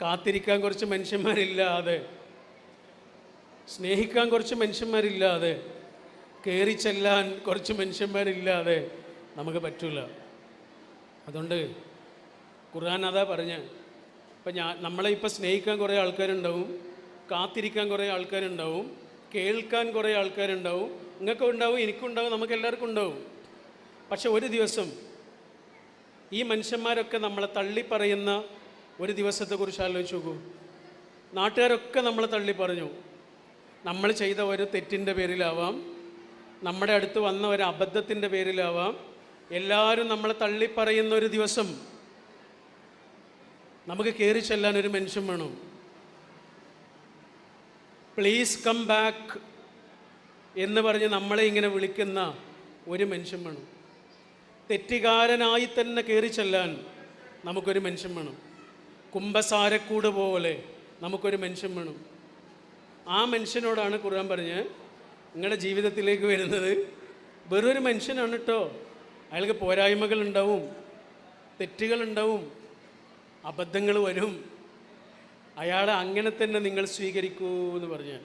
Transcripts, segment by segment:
കാത്തിരിക്കാൻ കുറച്ച് മനുഷ്യന്മാരില്ലാതെ സ്നേഹിക്കാൻ കുറച്ച് മനുഷ്യന്മാരില്ലാതെ കയറി ചെല്ലാൻ കുറച്ച് മനുഷ്യന്മാരില്ലാതെ നമുക്ക് പറ്റില്ല അതുകൊണ്ട് ഖുർആൻ അതാ പറഞ്ഞ്. ഇപ്പം ഞാൻ നമ്മളെ ഇപ്പം സ്നേഹിക്കാൻ കുറേ ആൾക്കാരുണ്ടാവും കാത്തിരിക്കാൻ കുറേ ആൾക്കാരുണ്ടാവും കേൾക്കാൻ കുറേ ആൾക്കാരുണ്ടാവും നിങ്ങൾക്കും ഉണ്ടാവും എനിക്കുണ്ടാവും നമുക്ക് എല്ലാവർക്കും ഉണ്ടാവും. പക്ഷെ ഒരു ദിവസം ഈ മനുഷ്യന്മാരൊക്കെ നമ്മളെ തള്ളി പറയുന്ന ഒരു ദിവസത്തെക്കുറിച്ച് ആലോചിച്ച് നോക്കൂ. നാട്ടുകാരൊക്കെ നമ്മളെ തള്ളി പറഞ്ഞു. നമ്മൾ ചെയ്ത ഒരു തെറ്റിന്റെ പേരിലാവാം. നമ്മുടെ അടുത്ത് വന്ന ഒരു അബദ്ധത്തിന്റെ പേരിലാവാം. എല്ലാവരും നമ്മളെ തള്ളി പറയുന്ന ഒരു ദിവസം നമുക്ക് കയറി ചെല്ലാൻ ഒരു മനുഷ്യൻ വേണം? പ്ലീസ് കം ബാക്ക് എന്ന് പറഞ്ഞ് നമ്മളെ ഇങ്ങനെ വിളിക്കുന്ന ഒരു മനുഷ്യൻ വേണം? തെറ്റുകാരനായി തന്നെ കയറി ചെല്ലാൻ നമുക്കൊരു മനുഷ്യൻ വേണം? കുംഭസാരക്കൂട് പോലെ നമുക്കൊരു മനുഷ്യൻ വേണം. ആ മനുഷ്യനോടാണ് ഖുർആൻ പറഞ്ഞ് നിങ്ങളുടെ ജീവിതത്തിലേക്ക് വരുന്നത്. വെറൊരു മനുഷ്യനാണ് കേട്ടോ അയാൾക്ക് പോരായ്മകൾ ഉണ്ടാവും തെറ്റുകൾ ഉണ്ടാവും അബദ്ധങ്ങൾ വരും. അയാളെ അങ്ങനെ തന്നെ നിങ്ങൾ സ്വീകരിക്കൂ എന്ന് പറഞ്ഞ്.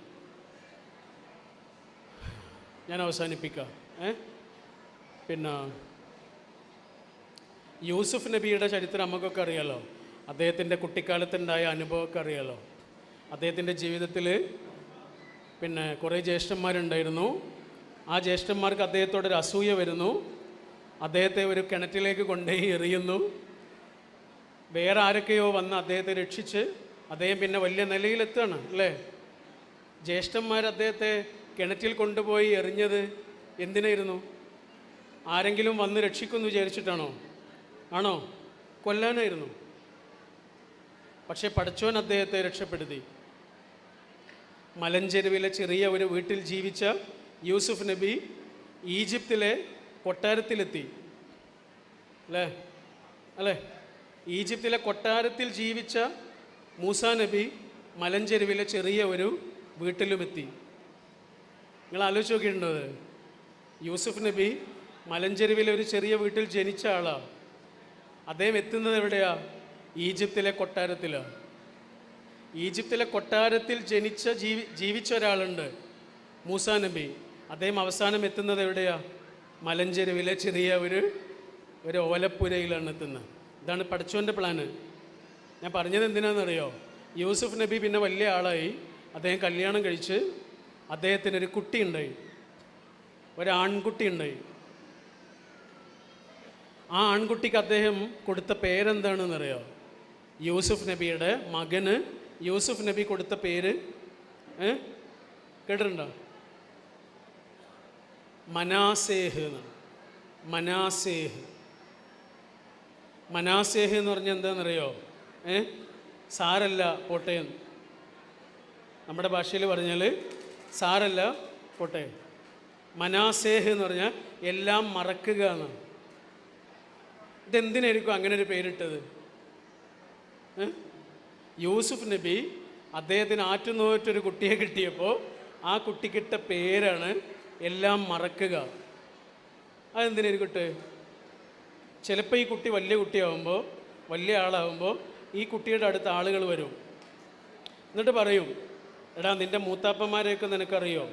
ഞാൻ അവസാനിപ്പിക്കാം. ഏ? പിന്നെ യൂസുഫ് നബിയുടെ ചരിത്രം നമുക്കൊക്കെ അറിയാലോ. അദ്ദേഹത്തിന്റെ കുട്ടിക്കാലത്തുണ്ടായ അനുഭവമൊക്കെ അറിയാലോ. അദ്ദേഹത്തിന്റെ ജീവിതത്തിൽ പിന്നെ കുറേ ജ്യേഷ്ഠന്മാരുണ്ടായിരുന്നു. ആ ജ്യേഷ്ഠന്മാർക്ക് അദ്ദേഹത്തോടൊരു അസൂയ വരുന്നു. അദ്ദേഹത്തെ ഒരു കിണറ്റിലേക്ക് കൊണ്ടുപോയി എറിയുന്നു. വേറെ ആരൊക്കെയോ വന്ന് അദ്ദേഹത്തെ രക്ഷിച്ച് അദ്ദേഹം പിന്നെ വലിയ നിലയിലെത്തുകയാണ് അല്ലേ? ജ്യേഷ്ഠന്മാർ അദ്ദേഹത്തെ കിണറ്റിൽ കൊണ്ടുപോയി എറിഞ്ഞത് എന്തിനായിരുന്നു? ആരെങ്കിലും വന്ന് രക്ഷിക്കുമെന്ന് വിചാരിച്ചിട്ടാണോ? ആണോ? കൊല്ലാനായിരുന്നു. പക്ഷേ പഠിച്ചവൻ അദ്ദേഹത്തെ രക്ഷപ്പെടുത്തി. മലഞ്ചെരുവിലെ ചെറിയ ഒരു വീട്ടിൽ ജീവിച്ച യൂസുഫ് നബി ഈജിപ്തിലെ കൊട്ടാരത്തിലെത്തി. അല്ലേ? അല്ലേ? ഈജിപ്തിലെ കൊട്ടാരത്തിൽ ജീവിച്ച മൂസ നബി മലഞ്ചെരുവിലെ ചെറിയ ഒരു വീട്ടിലുമെത്തി. നിങ്ങൾ ആലോചിച്ച് നോക്കിയിട്ടുണ്ടോ യൂസുഫ് നബി മലഞ്ചെരുവിലെ ഒരു ചെറിയ വീട്ടിൽ ജനിച്ച ആളാണ് അദ്ദേഹം എത്തുന്നത് എവിടെയാ? ഈജിപ്തിലെ കൊട്ടാരത്തിൽ ഈജിപ്തിലെ കൊട്ടാരത്തിൽ ജനിച്ച ജീവി ജീവിച്ച ഒരാളുണ്ട് മൂസാ നബി. അദ്ദേഹം അവസാനം എത്തുന്നത് എവിടെയാ? മലഞ്ചെരുവിലെ ചെറിയ ഒരു ഒരു ഓലപ്പുരയിലാണ് എത്തുന്നത്. ഇതാണ് പഠിച്ചോന്റെ പ്ലാന് ഞാൻ പറഞ്ഞത് എന്തിനാണെന്നറിയോ? യൂസുഫ് നബി പിന്നെ വലിയ ആളായി. അദ്ദേഹം കല്യാണം കഴിച്ച് അദ്ദേഹത്തിനൊരു കുട്ടി ഉണ്ടായി. ഒരു ആൺകുട്ടി ഉണ്ടായി. ആ ആൺകുട്ടിക്ക് അദ്ദേഹം കൊടുത്ത പേരെന്താണെന്നറിയോ? യൂസുഫ് നബിയുടെ മകന് യൂസുഫ് നബി കൊടുത്ത പേര് കേട്ടിട്ടുണ്ടോ? മനാസേഹ് മനാസേഹ്. മനാസേഹ് എന്ന് പറഞ്ഞാൽ എന്താണെന്നറിയോ? ഏ? സാരല്ല കോട്ടയം നമ്മുടെ ഭാഷയിൽ പറഞ്ഞാൽ സാരല്ല കോട്ടയം മനാസേഹ് എന്ന് പറഞ്ഞാൽ എല്ലാം മറക്കുക എന്നാണ്. ഇതെന്തിനായിരിക്കും അങ്ങനെ ഒരു പേരിട്ടത്? യൂസുഫ് നബി അദ്ദേഹത്തിന് ആറ്റുനോറ്റൊരു കുട്ടിയെ കിട്ടിയപ്പോൾ ആ കുട്ടിക്കിട്ട പേരാണ് എല്ലാം മറക്കുക. അതെന്തിനായിരിക്കട്ടെ ചിലപ്പോൾ ഈ കുട്ടി വലിയ കുട്ടിയാവുമ്പോൾ വലിയ ആളാവുമ്പോൾ ഈ കുട്ടിയുടെ അടുത്ത് ആളുകൾ വരും. എന്നിട്ട് പറയും എടാ നിന്റെ മൂത്താപ്പന്മാരെയൊക്കെ നിനക്കറിയോ?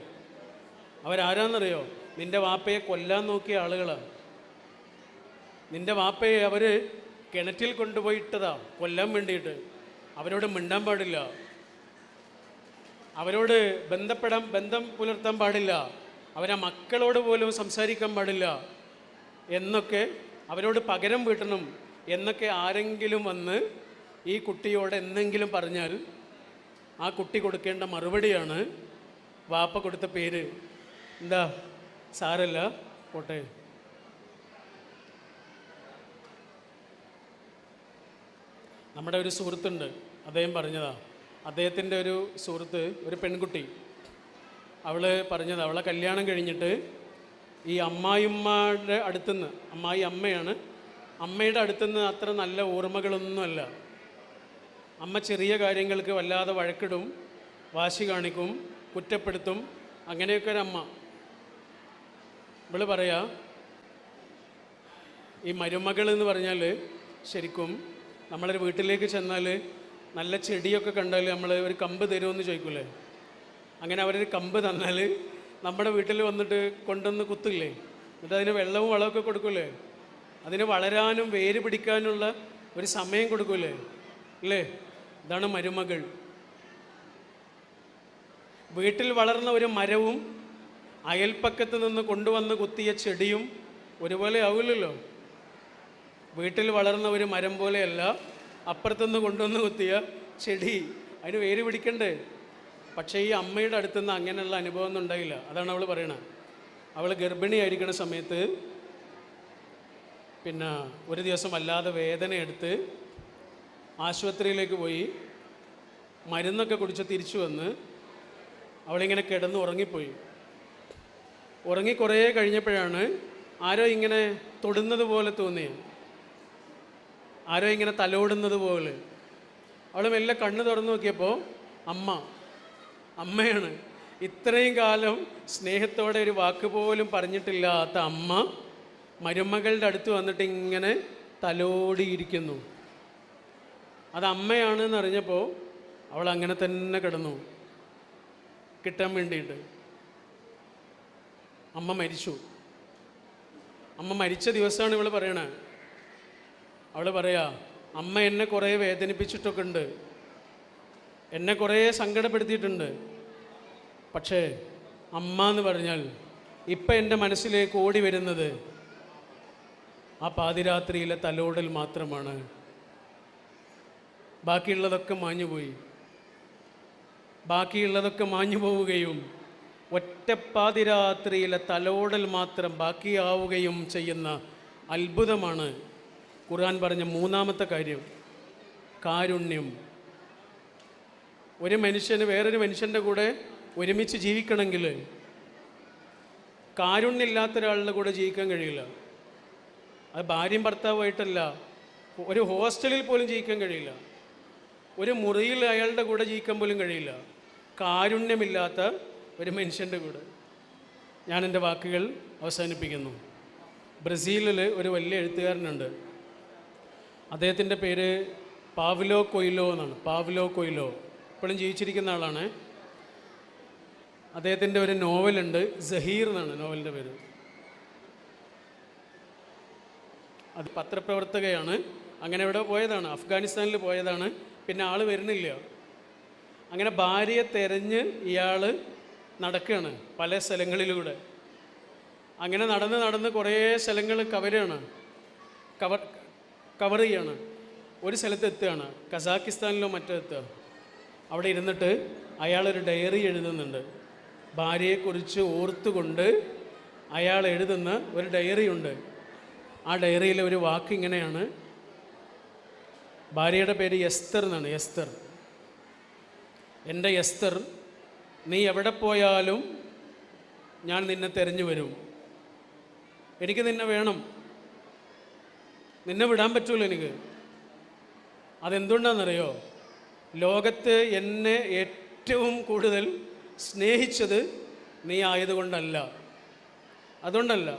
അവരാരാന്നറിയോ? നിന്റെ വാപ്പയെ കൊല്ലാൻ നോക്കിയ ആളുകളാണ് നിന്റെ വാപ്പയെ അവർ കിണറ്റിൽ കൊണ്ടുപോയിട്ടതാണ്. കൊല്ലാൻ വേണ്ടിയിട്ട്. അവരോട് മിണ്ടാൻ പാടില്ല. അവരോട് ബന്ധപ്പെടാൻ ബന്ധം പുലർത്താൻ പാടില്ല. അവരെ മക്കളോട് പോലും സംസാരിക്കാൻ പാടില്ല. എന്നൊക്കെ അവരോട് പകരം വീട്ടണം എന്നൊക്കെ ആരെങ്കിലും വന്ന് ഈ കുട്ടിയോട് എന്തെങ്കിലും പറഞ്ഞാൽ ആ കുട്ടി കൊടുക്കേണ്ട മറുപടിയാണ് വാപ്പ കൊടുത്ത പേര്. എന്താ? സാരല്ല. പോട്ടെ. നമ്മുടെ ഒരു സുഹൃത്തുണ്ട്. അദ്ദേഹം പറഞ്ഞതാ അദ്ദേഹത്തിന്റെ ഒരു സുഹൃത്ത് ഒരു പെൺകുട്ടി. അവൾ പറഞ്ഞത് അവളെ കല്യാണം കഴിഞ്ഞിട്ട് ഈ അമ്മായിമ്മയുടെ അടുത്തുനിന്ന് അമ്മായി അമ്മയാണ്. അമ്മയുടെ അടുത്തുനിന്ന് അത്ര നല്ല ഓർമ്മകളൊന്നുമല്ല. അമ്മ ചെറിയ കാര്യങ്ങൾക്ക് വല്ലാതെ വഴക്കിടും വാശി കാണിക്കും കുറ്റപ്പെടുത്തും അങ്ങനെയൊക്കെ ഒരു അമ്മ. ഇവൾ പറയാ ഈ മരുമകൾ എന്ന് പറഞ്ഞാൽ ശരിക്കും നമ്മളൊരു വീട്ടിലേക്ക് ചെന്നാൽ നല്ല ചെടിയൊക്കെ കണ്ടാൽ നമ്മൾ ഒരു കമ്പ് തരുമെന്ന് ചോദിക്കൂലേ? അങ്ങനെ അവരൊരു കമ്പ് തന്നാൽ നമ്മുടെ വീട്ടിൽ വന്നിട്ട് കൊണ്ടുവന്ന് കുത്തില്ലേ? എന്നിട്ട് അതിന് വെള്ളവും വളമൊക്കെ കൊടുക്കൂലേ? അതിന് വളരാനും വേര് പിടിക്കാനുള്ള ഒരു സമയം കൊടുക്കൂലേ? അല്ലേ? ഇതാണ് മരുമകൾ. വീട്ടിൽ വളർന്ന ഒരു മരവും അയൽപ്പക്കത്ത് നിന്ന് കൊണ്ടുവന്ന് കുത്തിയ ചെടിയും ഒരുപോലെ ആവില്ലല്ലോ? വീട്ടിൽ വളർന്ന ഒരു മരം പോലെയല്ല അപ്പുറത്തുനിന്ന് കൊണ്ടുവന്ന് കുത്തിയ ചെടി. അതിന് വേര് പിടിക്കണ്ടേ? പക്ഷേ ഈ അമ്മയുടെ അടുത്തുനിന്ന് അങ്ങനെയുള്ള അനുഭവം ഒന്നും ഉണ്ടായില്ല. അതാണ് അവൾ പറയണത് അവൾ ഗർഭിണിയായിരിക്കുന്ന സമയത്ത് പിന്നെ ഒരു ദിവസം വല്ലാതെ വേദന എടുത്ത് ആശുപത്രിയിലേക്ക് പോയി മരുന്നൊക്കെ കുടിച്ച് തിരിച്ചു വന്ന് അവളിങ്ങനെ കിടന്ന് ഉറങ്ങിപ്പോയി. ഉറങ്ങി കുറേ കഴിഞ്ഞപ്പോഴാണ് ആരോ ഇങ്ങനെ തൊടുന്നത് പോലെ തോന്നിയത് ആരോ ഇങ്ങനെ തലോടുന്നത് പോലെ. അവൾ മെല്ലെ കണ്ണ് തുറന്നു നോക്കിയപ്പോൾ അമ്മ അമ്മയാണ്. ഇത്രയും കാലം സ്നേഹത്തോടെ ഒരു വാക്ക് പോലും പറഞ്ഞിട്ടില്ലാത്ത അമ്മ മരുമകളുടെ അടുത്ത് വന്നിട്ട് ഇങ്ങനെ തലോടിയിരിക്കുന്നു. അത് അമ്മയാണെന്ന് അറിഞ്ഞപ്പോൾ അവൾ അങ്ങനെ തന്നെ കിടന്നു. കിട്ടാൻ വേണ്ടിയിട്ട്. അമ്മ മരിച്ചു. അമ്മ മരിച്ച ദിവസമാണ് ഇവൾ പറയണേ. അവൾ പറയാ അമ്മ എന്നെ കുറേ വേദനിപ്പിച്ചിട്ടൊക്കെ ഉണ്ട് എന്നെ കുറേ സങ്കടപ്പെടുത്തിയിട്ടുണ്ട്. പക്ഷേ അമ്മ എന്ന് പറഞ്ഞാൽ ഇപ്പം എന്റെ മനസ്സിലേക്ക് ഓടി വരുന്നത് ആ പാതിരാത്രിയിലെ തലോടൽ മാത്രമാണ്. ബാക്കിയുള്ളതൊക്കെ മാഞ്ഞുപോയി ബാക്കിയുള്ളതൊക്കെ മാഞ്ഞു പോവുകയും ഒറ്റപ്പാതിരാത്രിയിലെ തലോടൽ മാത്രം ബാക്കിയാവുകയും ചെയ്യുന്ന അത്ഭുതമാണ് ഖുർആൻ പറഞ്ഞ മൂന്നാമത്തെ കാര്യം കാരുണ്യം. ഒരു മനുഷ്യന് വേറൊരു മനുഷ്യന്റെ കൂടെ ഒരുമിച്ച് ജീവിക്കണമെങ്കിൽ കാരുണ്യമില്ലാത്ത ഒരാളുടെ കൂടെ ജീവിക്കാൻ കഴിയില്ല. അത് ഭാര്യയും ഭർത്താവുമായിട്ടല്ല ഒരു ഹോസ്റ്റലിൽ പോലും ജീവിക്കാൻ കഴിയില്ല. ഒരു മുറിയിൽ അയാളുടെ കൂടെ ജീവിക്കാൻ പോലും കഴിയില്ല. കാരുണ്യമില്ലാത്ത ഒരു മനുഷ്യന്റെ കൂടെ. ഞാൻ എന്റെ വാക്കുകൾ അവസാനിപ്പിക്കുന്നു. ബ്രസീലിൽ ഒരു വലിയ എഴുത്തുകാരനുണ്ട്. അദ്ദേഹത്തിന്റെ പേര് പാവ്ലോ കൊയ്ലോ എന്നാണ്. Paulo Coelho. ഇപ്പോഴും ജീവിച്ചിരിക്കുന്ന ആളാണ്. അദ്ദേഹത്തിന്റെ ഒരു നോവലുണ്ട് സഹീർ എന്നാണ് നോവലിന്റെ പേര്. അത് പത്രപ്രവർത്തകയാണ്. അങ്ങനെ ഇവിടെ പോയതാണ് അഫ്ഗാനിസ്ഥാനിൽ പോയതാണ്. പിന്നെ ആൾ വരുന്നില്ല. അങ്ങനെ ഭാര്യയെ തെരഞ്ഞ് ഇയാൾ നടക്കുകയാണ് പല സ്ഥലങ്ങളിലൂടെ. അങ്ങനെ നടന്ന് നടന്ന് കുറേ സ്ഥലങ്ങൾ കവരാണ്. കവർ കവർ ചെയ്യാണ്. ഒരു സ്ഥലത്ത് എത്തുകയാണ്. കസാക്കിസ്ഥാനിലോ മറ്റോ എത്തുക. അവിടെ ഇരുന്നിട്ട് അയാളൊരു ഡയറി എഴുതുന്നുണ്ട്. ഭാര്യയെക്കുറിച്ച് ഓർത്തുകൊണ്ട് അയാൾ എഴുതുന്ന ഒരു ഡയറി ഉണ്ട്. ആ ഡയറിയിലെ ഒരു വാക്ക് ഇങ്ങനെയാണ്. ഭാര്യയുടെ പേര് എസ്തർ എന്നാണ്. എസ്തർ. എന്റെ എസ്തർ നീ എവിടെ പോയാലും ഞാൻ നിന്നെ തെരഞ്ഞു വരും. എനിക്ക് നിന്നെ വേണം. നിന്നെ വിടാൻ പറ്റുമല്ലോ എനിക്ക്. അതെന്തുകൊണ്ടാണെന്നറിയോ? ലോകത്ത് എന്നെ ഏറ്റവും കൂടുതൽ സ്നേഹിച്ചത് നീ ആയതുകൊണ്ടല്ല. അതുകൊണ്ടല്ല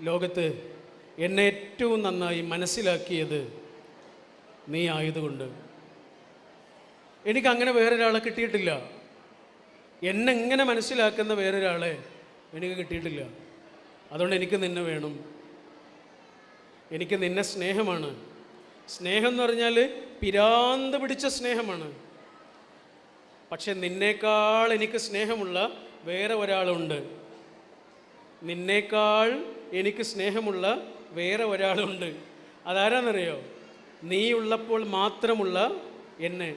ലോകത്ത് എന്നെ ഏറ്റവും നന്നായി മനസ്സിലാക്കിയത് നീ ആയതുകൊണ്ട്. എനിക്കങ്ങനെ വേറൊരാളെ കിട്ടിയിട്ടില്ല. എന്നെങ്ങനെ മനസ്സിലാക്കുന്ന വേറൊരാളെ എനിക്ക് കിട്ടിയിട്ടില്ല. അതുകൊണ്ട് എനിക്ക് നിന്നെ വേണം. എനിക്ക് നിന്നെ സ്നേഹമാണ്. സ്നേഹം എന്ന് പറഞ്ഞാൽ പിരാന്ത് പിടിച്ച സ്നേഹമാണ്. പക്ഷെ നിന്നേക്കാൾ എനിക്ക് സ്നേഹമുള്ള വേറെ ഒരാളുണ്ട്. നിന്നേക്കാൾ എനിക്ക് സ്നേഹമുള്ള വേറെ ഒരാളുണ്ട്. അതാരാന്നറിയോ? നീ ഉള്ളപ്പോൾ മാത്രമുള്ള എന്നെ.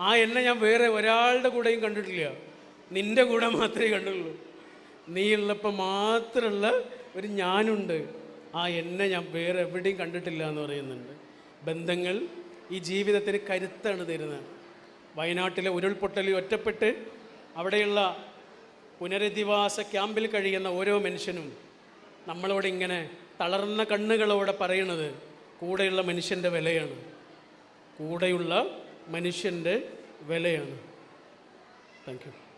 ആ എന്നെ ഞാൻ വേറെ ഒരാളുടെ കൂടെയും കണ്ടിട്ടില്ല. നിന്റെ കൂടെ മാത്രമേ കണ്ടുള്ളൂ. നീ ഉള്ളപ്പോൾ മാത്രമുള്ള ഒരു ഞാനുണ്ട്. ആ എന്നെ ഞാൻ വേറെ എവിടെയും കണ്ടിട്ടില്ല എന്ന് പറയുന്നുണ്ട്. ബന്ധങ്ങൾ ഈ ജീവിതത്തിന് കരുത്താണ് തരുന്നത്. വയനാട്ടിലെ ഉരുൾപൊട്ടലിൽ ഒറ്റപ്പെട്ട് അവിടെയുള്ള പുനരധിവാസ ക്യാമ്പിൽ കഴിയുന്ന ഓരോ മനുഷ്യനും നമ്മളോട് ഇങ്ങനെ തളർന്ന കണ്ണുകളോടെ പറയുന്നത് കൂടെയുള്ള മനുഷ്യന്റെ വിലയാണ്. കൂടെയുള്ള മനുഷ്യന്റെ വിലയാണ്. Thank you